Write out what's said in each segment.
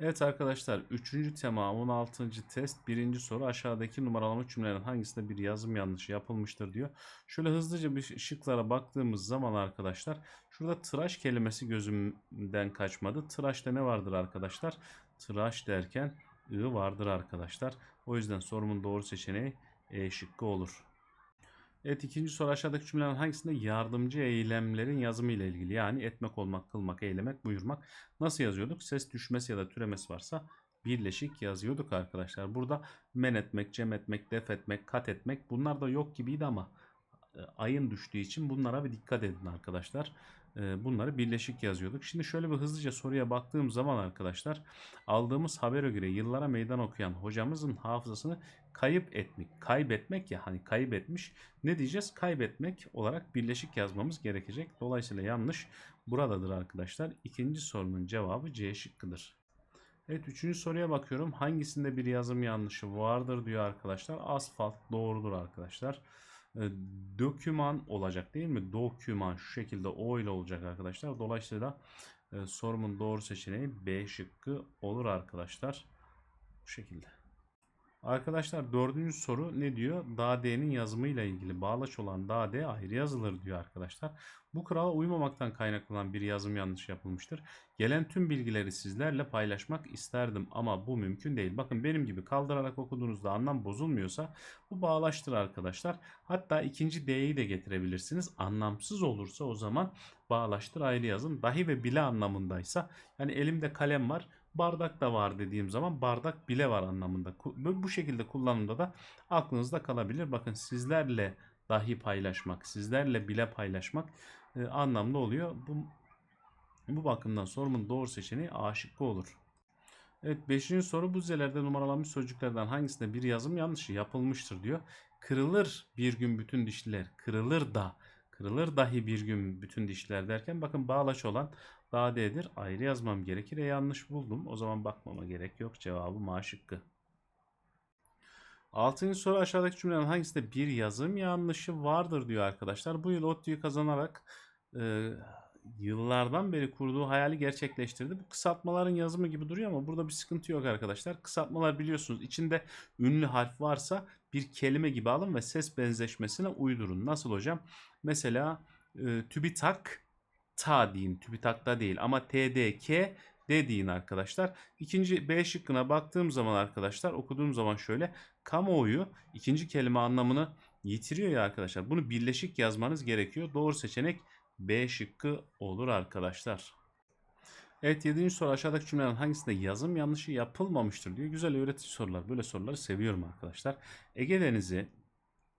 Evet arkadaşlar 3. tema 16. test 1. soru aşağıdaki numaralama cümlelerin hangisinde bir yazım yanlışı yapılmıştır diyor. Şöyle hızlıca bir şıklara baktığımız zaman arkadaşlar şurada tıraş kelimesi gözümden kaçmadı. Tıraşta ne vardır arkadaşlar? Tıraş derken ı vardır arkadaşlar. O yüzden sorumun doğru seçeneği E şıkkı olur. Evet ikinci soru aşağıdaki cümlelerin hangisinde yardımcı eylemlerin yazımı ile ilgili yani etmek, olmak, kılmak, eylemek, buyurmak nasıl yazıyorduk? Ses düşmesi ya da türemesi varsa birleşik yazıyorduk arkadaşlar. Burada men etmek, cem etmek, def etmek, kat etmek bunlar da yok gibiydi ama e, ayın düştüğü için bunlara bir dikkat edin arkadaşlar. Bunları birleşik yazıyorduk. Şimdi şöyle bir hızlıca soruya baktığım zaman arkadaşlar aldığımız habere göre yıllara meydan okuyan hocamızın hafızasını kayıp etmek, kaybetmek ya hani kaybetmiş. Ne diyeceğiz? Kaybetmek olarak birleşik yazmamız gerekecek. Dolayısıyla yanlış buradadır arkadaşlar. İkinci sorunun cevabı C şıkkıdır. Evet üçüncü soruya bakıyorum. Hangisinde bir yazım yanlışı vardır diyor arkadaşlar. Asfalt doğrudur arkadaşlar. E, Döküman olacak değil mi? Doküman şu şekilde O ile olacak arkadaşlar. Dolayısıyla e, sorumun doğru seçeneği B şıkkı olur arkadaşlar. Bu şekilde. Arkadaşlar dördüncü soru ne diyor? Da'de'nin yazımıyla ilgili bağlaç olan Da'de ayrı yazılır diyor arkadaşlar. Bu kurala uymamaktan kaynaklanan bir yazım yanlış yapılmıştır. Gelen tüm bilgileri sizlerle paylaşmak isterdim ama bu mümkün değil. Bakın benim gibi kaldırarak okuduğunuzda anlam bozulmuyorsa bu bağlaçtır arkadaşlar. Hatta ikinci D'yi de getirebilirsiniz. Anlamsız olursa o zaman bağlaçtır ayrı yazın. Dahi ve bile anlamındaysa yani elimde kalem var bardak da var dediğim zaman bardak bile var anlamında. Bu şekilde kullanımda da aklınızda kalabilir. Bakın sizlerle dahi paylaşmak, sizlerle bile paylaşmak e, anlamda oluyor. Bu, bu bakımdan sorumun doğru seçeneği A şıkkı olur. Evet 5. soru bu dizelerde numaralanmış sözcüklerden hangisinde bir yazım yanlışı yapılmıştır diyor. Kırılır bir gün bütün dişliler, kırılır da, kırılır dahi bir gün bütün dişler derken bakın bağlaç olan daha D'dir. Ayrı yazmam gerekir. E yanlış buldum. O zaman bakmama gerek yok. Cevabı A şıkkı. Altıncı soru aşağıdaki cümlelerin hangisinde bir yazım yanlışı vardır diyor arkadaşlar. Bu yıl ODTÜ'yü kazanarak e, yıllardan beri kurduğu hayali gerçekleştirdi. Bu kısaltmaların yazımı gibi duruyor ama burada bir sıkıntı yok arkadaşlar. Kısaltmalar biliyorsunuz içinde ünlü harf varsa bir kelime gibi alın ve ses benzeşmesine uydurun. Nasıl hocam? Mesela e, TÜBİTAK ta deyin. TÜBİTAK'ta değil ama TDK D deyin arkadaşlar. İkinci B şıkkına baktığım zaman arkadaşlar okuduğum zaman şöyle kamuoyu ikinci kelime anlamını yitiriyor ya arkadaşlar. Bunu birleşik yazmanız gerekiyor. Doğru seçenek B şıkkı olur arkadaşlar. Evet 7. soru aşağıdaki cümlelerin hangisinde yazım yanlışı yapılmamıştır diyor. Güzel öğretici sorular. Böyle soruları seviyorum arkadaşlar. Ege Denizi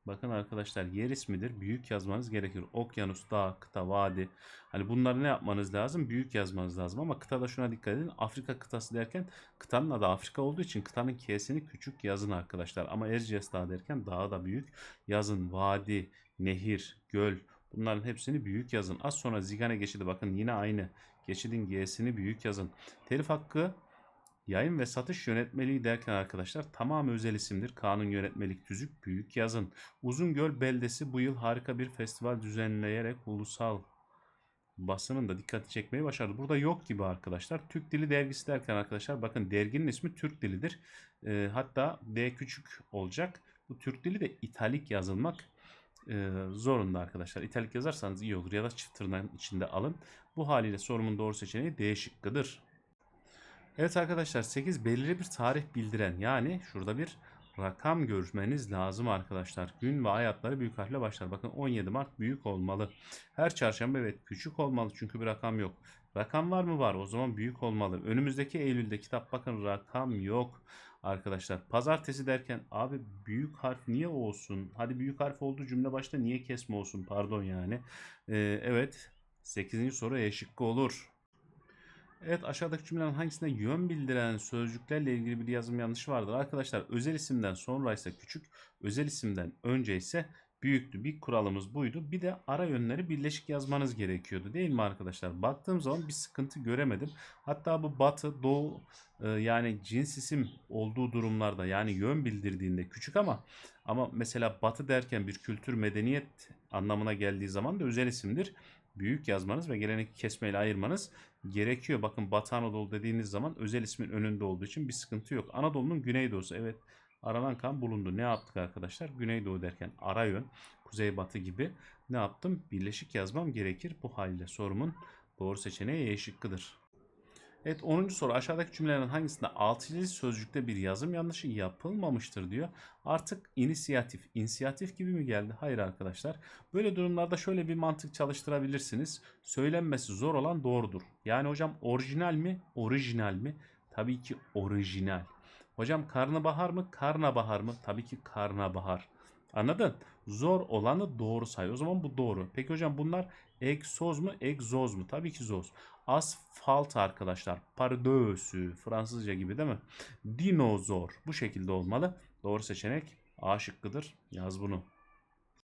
Bakın arkadaşlar yer ismidir. Büyük yazmanız gerekir. Okyanus, dağ, kıta, vadi. Hani bunları ne yapmanız lazım? Büyük yazmanız lazım. Ama kıtada şuna dikkat edin. Afrika kıtası derken kıtanın adı Afrika olduğu için kıtanın K'sini küçük yazın arkadaşlar. Ama Erciyes Dağı derken dağı da büyük yazın. Vadi, nehir, göl bunların hepsini büyük yazın. Az sonra Zigane geçidi bakın yine aynı. Geçidin G'sini büyük yazın. Telif hakkı Yayın ve satış yönetmeliği derken arkadaşlar tamamı özel isimdir. Kanun yönetmelik tüzük büyük yazın. Uzungöl beldesi bu yıl harika bir festival düzenleyerek ulusal basının da dikkati çekmeyi başardı. Burada yok gibi arkadaşlar. Türk Dili Dergisi derken arkadaşlar bakın derginin ismi Türk Dilidir. E, hatta D küçük olacak. Bu Türk Dili de italik yazılmak e, zorunda arkadaşlar. İtalik yazarsanız iyi olur ya da çift tırnağın içinde alın. Bu haliyle sorumun doğru seçeneği D şıkkıdır. Evet arkadaşlar 8 belirli bir tarih bildiren yani şurada bir rakam görmeniz lazım arkadaşlar. Gün ve ay büyük harfle başlar. Bakın 17 Mart büyük olmalı. Her çarşamba evet küçük olmalı çünkü bir rakam yok. Rakam var mı var o zaman büyük olmalı. Önümüzdeki Eylül'de kitap bakın rakam yok arkadaşlar. Pazartesi derken abi büyük harf niye olsun? Hadi büyük harf olduğu cümle başta niye kesme olsun pardon yani. Ee, evet 8. soru E şıkkı olur. Evet aşağıdaki cümlelerin hangisinde yön bildiren sözcüklerle ilgili bir yazım yanlışı vardır? Arkadaşlar özel isimden sonra ise küçük, özel isimden önce ise büyüktü. Bir kuralımız buydu. Bir de ara yönleri birleşik yazmanız gerekiyordu değil mi arkadaşlar? Baktığım zaman bir sıkıntı göremedim. Hatta bu batı, doğu e, yani cins isim olduğu durumlarda yani yön bildirdiğinde küçük ama ama mesela batı derken bir kültür medeniyet anlamına geldiği zaman da özel isimdir büyük yazmanız ve gelenek kesmeyle ayırmanız gerekiyor. Bakın Batı Anadolu dediğiniz zaman özel ismin önünde olduğu için bir sıkıntı yok. Anadolu'nun güneydoğusu evet aranan kan bulundu. Ne yaptık arkadaşlar? Güneydoğu derken ara yön, kuzeybatı gibi ne yaptım? Birleşik yazmam gerekir. Bu halde sorumun doğru seçeneği E şıkkıdır. Evet 10. soru aşağıdaki cümlelerin hangisinde altılı sözcükte bir yazım yanlışı yapılmamıştır diyor. Artık inisiyatif, inisiyatif gibi mi geldi? Hayır arkadaşlar. Böyle durumlarda şöyle bir mantık çalıştırabilirsiniz. Söylenmesi zor olan doğrudur. Yani hocam orijinal mi? Orijinal mi? Tabii ki orijinal. Hocam karnabahar mı? Karnabahar mı? Tabii ki karnabahar. Anladın? Zor olanı doğru say. O zaman bu doğru. Peki hocam bunlar egzoz mu? Egzoz mu? Tabii ki zoz. Asfalt arkadaşlar. Pardösü. Fransızca gibi değil mi? Dinozor. Bu şekilde olmalı. Doğru seçenek A şıkkıdır. Yaz bunu.